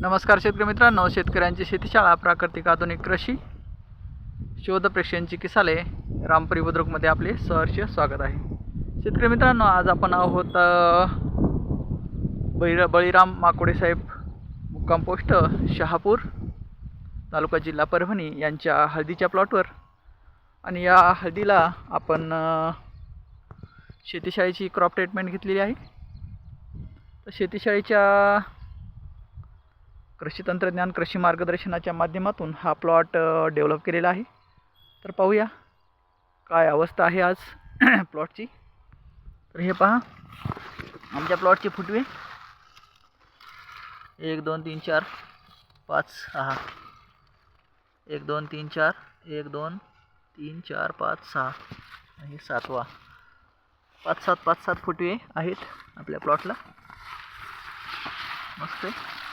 नमस्कार शेतकरी मित्रांनो शेतकऱ्यांची शेतीशाळा प्राकृतिक आधुनिक कृषी शोध प्रेक्षांची किसाले रामपुरी बुद्रुकमध्ये आपले सहर्ष स्वागत आहे. शेतकरी मित्रांनो आज आपण आहोत अ, बळी बळीराम माकोडे साहेब मुक्काम पोस्ट शहापूर तालुका जिल्हा परभणी यांच्या हळदीच्या प्लॉटवर. आणि या हळदीला आपण शेतीशाळेची क्रॉप ट्रीटमेंट घेतलेली आहे. तर शेतीशाळेच्या कृषी तंत्रज्ञान कृषी मार्गदर्शनाच्या माध्यमातून हा प्लॉट डेव्हलप केलेला आहे. तर पाहूया काय अवस्था आहे आज प्लॉटची तर हे पहा आमच्या प्लॉटची फुटवे. एक दोन तीन चार पाच सहा. एक दोन तीन चार एक दोन तीन चार पाच सहा. आणि सातवा. पाच सात पाच सात फुटवे आहेत आपल्या प्लॉटला मस्त आहे.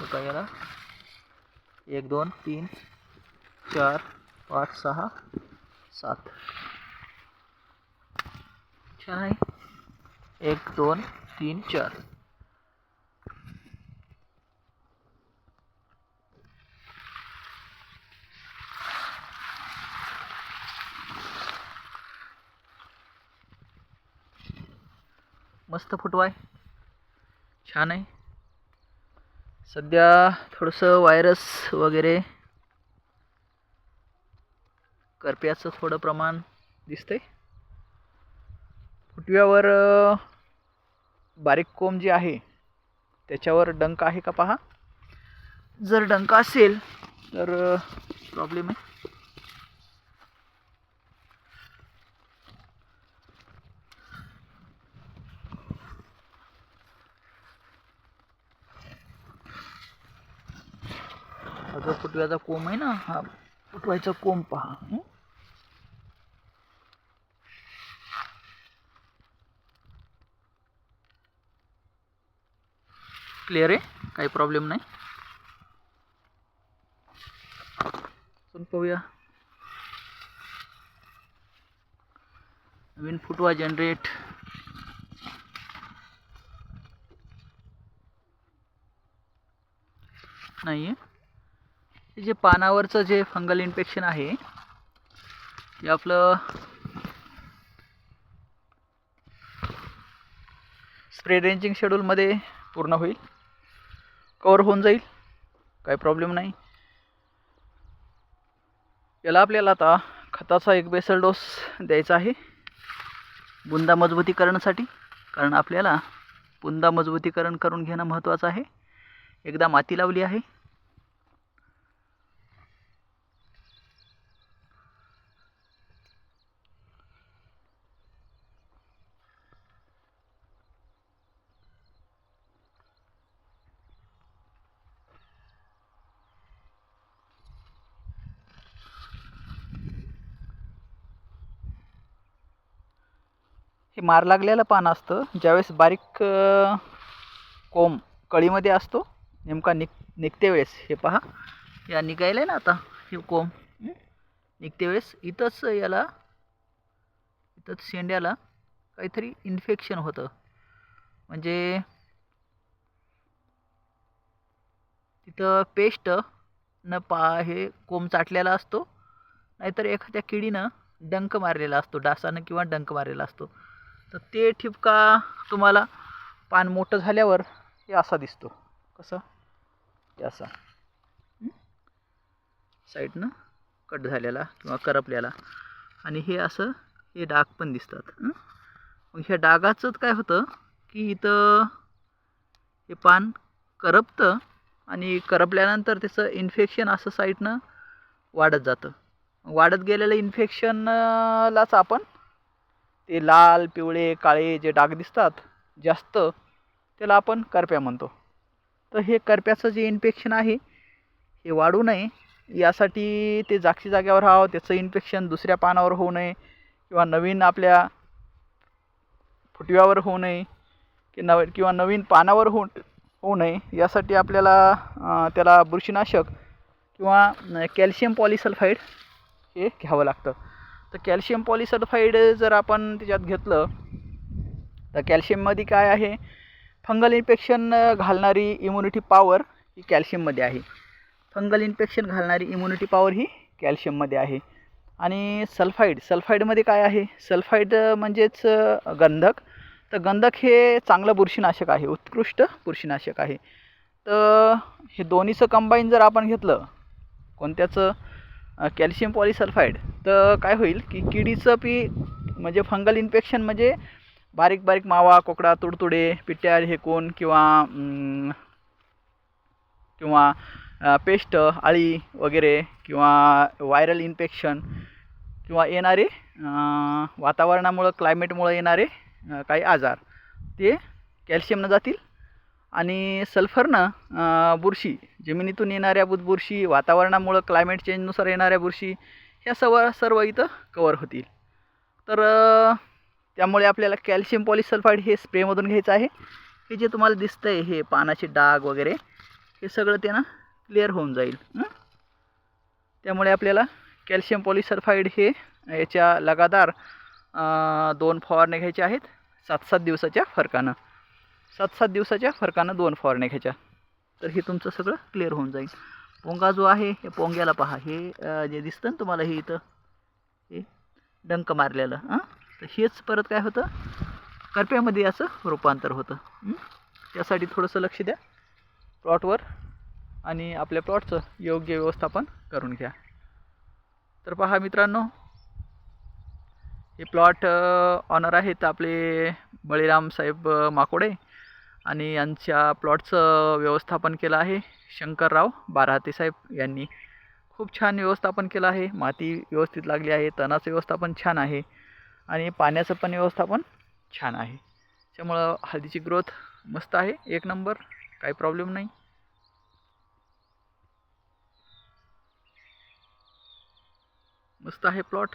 बघा याला एक दोन तीन चार पाच सहा सात। छान आहे एक दोन तीन चार। मस्त फुटवा आहे छान आहे. सध्या थोडंसं व्हायरस वगैरे करप्याचं थोडं प्रमाण दिसतंय. फुटव्यावर बारीक कोंब जे आहे त्याच्यावर डंक आहे का पहा? जर डंक असेल तर प्रॉब्लेम आहे. हा जो फुटव्याचा कोंब आहे ना हा फुटवायचा कोंब पहा. क्लिअर आहे? काही प्रॉब्लेम नाही. पण पाहूया. नवीन फुटवा जनरेट नाही आहे हे जे पानावरचं जे फंगल इन्फेक्शन आहे हे आपलं स्प्रे रेंजिंग शेड्यूलमध्ये पूर्ण होईल. कवर होऊन जाईल. काही प्रॉब्लेम नाही. याला आपल्याला आता खताचा एक बेसल डोस द्यायचा आहे. बुंदा मजबूतीकरणासाठी. कारण आपल्याला बुंदा मजबूतीकरण करून घेणं महत्त्वाचं आहे. एकदा माती लावली आहे. ते मार लागलेलं पान असतं. ज्यावेळेस बारीक कोंब कळीमध्ये असतो नेमका निघ निघते वेळेस. हे पहा. या निघायला ना आता हे कोंब. निघते वेळेस. इथंच याला इथंच शेंड्याला काहीतरी इन्फेक्शन होतं. म्हणजे तिथं पेस्ट न पा हे कोंब चाटलेला असतो. नाहीतर एखाद्या किडीनं डंक मारलेला असतो डासानं किंवा डंक मारलेला असतो. तर ते ठिपका तुम्हाला पान मोठं झाल्यावर हे असा दिसतो. कसं? हे असा. साईडनं कट झालेला किंवा करपलेला. आणि हे असं हे डाग पण दिसतात. मग ह्या डागाचंच काय होतं की इथं हे पान करपतं आणि करपल्यानंतर त्याचं इन्फेक्शन असं साईडनं वाढत जातं. वाढत गेलेलं इन्फेक्शनलाच आपण ते लाल पिवळे काळे जे डाग दिसतात जास्त त्याला आपण करप्या म्हणतो. तर हे करप्याचं जे इन्फेक्शन आहे हे वाढू नये. यासाठी ते जागची जाग्यावर राहावं त्याचं इन्फेक्शन दुसऱ्या पानावर होऊ नये किंवा नवीन आपल्या फुटव्यावर होऊ नये की नव किंवा नवीन पानावर होऊ होऊ नये. यासाठी आपल्याला त्याला बुरशीनाशक किंवा कॅल्शियम पॉलिसल्फाईड हे घ्यावं लागतं. तर कॅल्शियम पॉलिसल्फाईड जर आपण त्याच्यात घेतलं तर कॅल्शियममध्ये काय आहे? फंगल इन्फेक्शन घालणारी इम्युनिटी पॉवर ही कॅल्शियममध्ये आहे. फंगल इन्फेक्शन घालणारी इम्युनिटी पॉवर ही कॅल्शियममध्ये आहे. आणि सल्फाईड सल्फाईडमध्ये काय आहे? सल्फाईड म्हणजेच गंधक. तर गंधक हे चांगलं बुरशीनाशक आहे उत्कृष्ट बुरशीनाशक आहे. तर हे दोन्हीचं कंबाईन जर आपण घेतलं कोणत्याचं? कॅल्शियम पॉलिसल्फाईड तर काय होईल की किडीचं पी म्हणजे फंगल इन्फेक्शन म्हणजे बारीक बारीक मावा कोकडा तुडतुडे पिट्ट्या हेकून किंवा किंवा पेस्ट अळी वगैरे किंवा व्हायरल इन्फेक्शन किंवा येणारे वातावरणामुळं क्लायमेटमुळं येणारे काही आजार. ते कॅल्शियमनं जातील आणि सल्फरनं बुरशी जमिनीतून येणाऱ्या बुधबुरशी वातावरणामुळं क्लायमेट चेंजनुसार येणाऱ्या बुरशी ह्या सर्व सर्व इथं कवर होतील. तर त्यामुळे आपल्याला कॅल्शियम पॉलिसल्फाईड हे स्प्रेमधून घ्यायचं आहे. हे जे तुम्हाला दिसतं आहे हे पानाचे डाग वगैरे हे सगळं त्यानं क्लिअर होऊन जाईल. त्यामुळे आपल्याला कॅल्शियम पॉलिसल्फाईड हे याच्या लगातार दोन फवारण्या घ्यायच्या आहेत. सात सात दिवसाच्या फरकानं. सात सात दिवसाच्या फरकानं दोन फवारण्या घ्यायच्या. तर हे तुमचं सगळं क्लिअर होऊन जाईल. पोंगा जो आहे हे पोंग्याला पहा. हे जे दिसतं ना तुम्हाला हे इथं हे डंक मारलेलं हां तर हेच परत काय होतं? करप्यामध्ये असं रूपांतर होतं. त्यासाठी थोडंसं लक्ष द्या. प्लॉटवर आणि आपल्या प्लॉटचं योग्य व्यवस्थापन करून घ्या. तर पहा मित्रांनो हे प्लॉट ऑनर आहेत आपले बळीराम साहेब माकोडे. आणि यांच्या प्लॉटचं व्यवस्थापन केलं आहे शंकरराव बाराते साहेब यांनी. खूप छान व्यवस्थापन केलं आहे. माती व्यवस्थित लागली आहे. तणाचं व्यवस्थापन छान आहे. आणि पाण्याचं पण व्यवस्थापन छान आहे. त्यामुळं हळदीची ग्रोथ मस्त आहे. एक नंबर. काही प्रॉब्लेम नाही. मस्त आहे प्लॉट.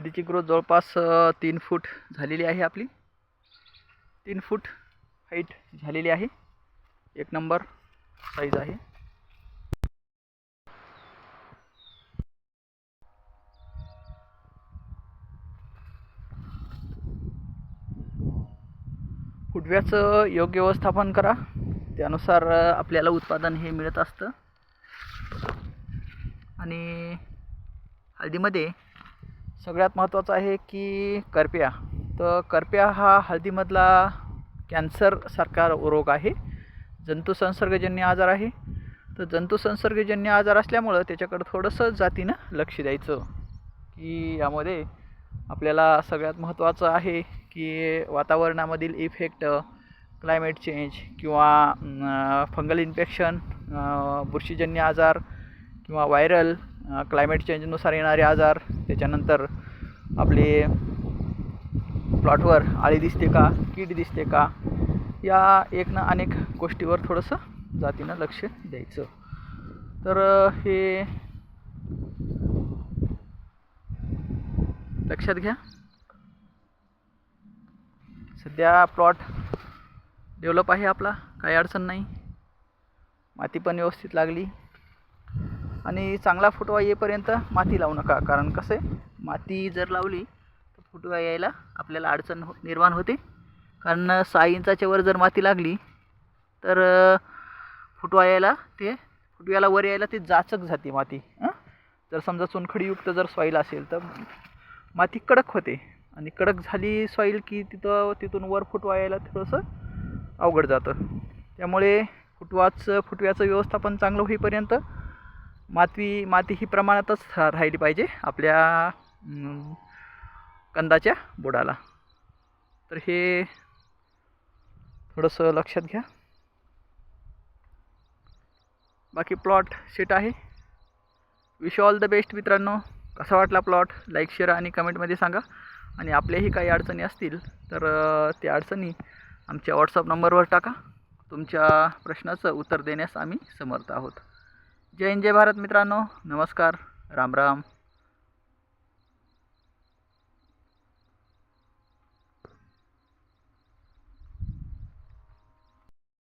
हळदीची ग्रोथ जवळपास तीन फूट झालेली आहे आपली. तीन फूट हाईट झालेली आहे. एक नंबर साईज आहे. फुटव्याचं योग्य व्यवस्थापन करा. त्यानुसार आपल्याला उत्पादन हे मिळत असतं. आणि हळदीमध्ये सगळ्यात महत्त्वाचं आहे की करप्या. तर करप्या हा हळदीमधला कॅन्सरसारखा रोग आहे. जंतुसंसर्गजन्य आजार आहे. तर जंतुसंसर्गजन्य आजार असल्यामुळं त्याच्याकडं थोडंसं जातीनं लक्ष द्यायचं. की यामध्ये आपल्याला सगळ्यात महत्त्वाचं आहे की वातावरणामधील इफेक्ट क्लायमेट चेंज किंवा फंगल इन्फेक्शन बुरशीजन्य आजार किंवा व्हायरल क्लायमेट चेंजनुसार येणारे आजार त्याच्यानंतर आपले प्लॉटवर आळी दिसते का कीड दिसते का या एक ना अनेक गोष्टीवर थोडंसं जातीनं लक्ष द्यायचं. तर हे लक्षात घ्या. सध्या प्लॉट डेव्हलप आहे आपला काही अडचण नाही. माती पण व्यवस्थित लागली. आणि चांगला फुटवा येईपर्यंत माती लावू नका. कारण कसं आहे माती जर लावली तर फुटवा यायला आपल्याला अडचण हो निर्माण होते. कारण सहा इंचाच्या वर जर माती लागली तर फुटवा यायला ते फुटव्याला वर यायला ते जाचक जाते माती. हं? जर समजा चुनखडीयुक्त जर सॉईल असेल तर माती कडक होते. आणि कडक झाली सॉईल की तिथं तिथून वर फुटवा यायला थोडंसं अवघड जातं. त्यामुळे फुटवाचं फुटव्याचं व्यवस्थापन चांगलं होईपर्यंत माती माती ही प्रमाणातच राहिली पाहिजे आपल्या कंदाच्या बुडाला. तर हे थोडंसं लक्षात घ्या. बाकी प्लॉट सेट आहे. विश ऑल द बेस्ट मित्रांनो. कसा वाटला प्लॉट? लाईक शेअर आणि कमेंटमध्ये सांगा. आणि आपल्याही काही अडचणी असतील तर त्या अडचणी आमच्या व्हॉट्सअप नंबरवर टाका. तुमच्या प्रश्नाचं उत्तर देण्यास आम्ही समर्थ आहोत. जय हिंद जय भारत मित्रांनो. नमस्कार. राम राम.